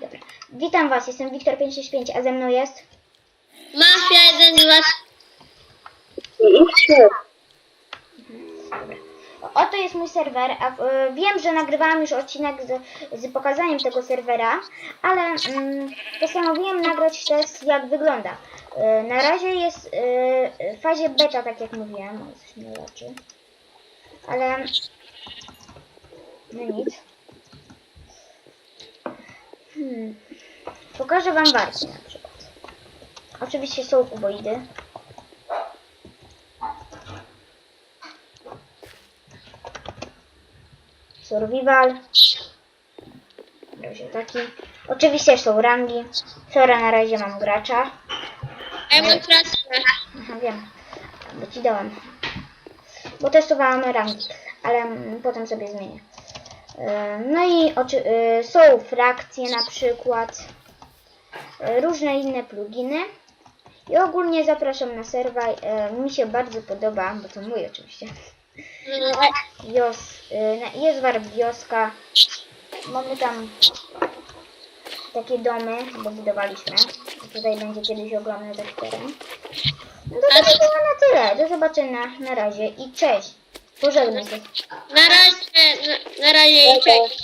Dobra. Witam Was, jestem Wiktor565, a ze mną jest... Mafia 1, 2, Oto jest mój serwer, a e, wiem, że nagrywałam już odcinek z, z pokazaniem tego serwera, ale mm, postanowiłem nagrać test jak wygląda. E, na razie jest e, w fazie beta, tak jak mówiłem, o, coś mnie leczy. Ale no nic. Hmm. Pokażę wam warki na przykład. Oczywiście są kuboidy. Survival. Razie taki. Oczywiście są rangi. Sora na razie mam gracza. Ja mam trasę. Aha, wiem. Bo ci dałam. Bo testowałam rangi, ale mm, potem sobie zmienię. No i e, są frakcje na przykład. e, Różne inne pluginy. I ogólnie zapraszam na serwa. E, Mi się bardzo podoba, bo to mój oczywiście. Wios, jest warp wioska. Mamy tam takie domy, bo budowaliśmy. Tutaj będzie kiedyś ogromny taki teren. No to by to- było na tyle. Do zobaczenia na razie i cześć. Pożegnaj się. na razie, na, na razie i cześć.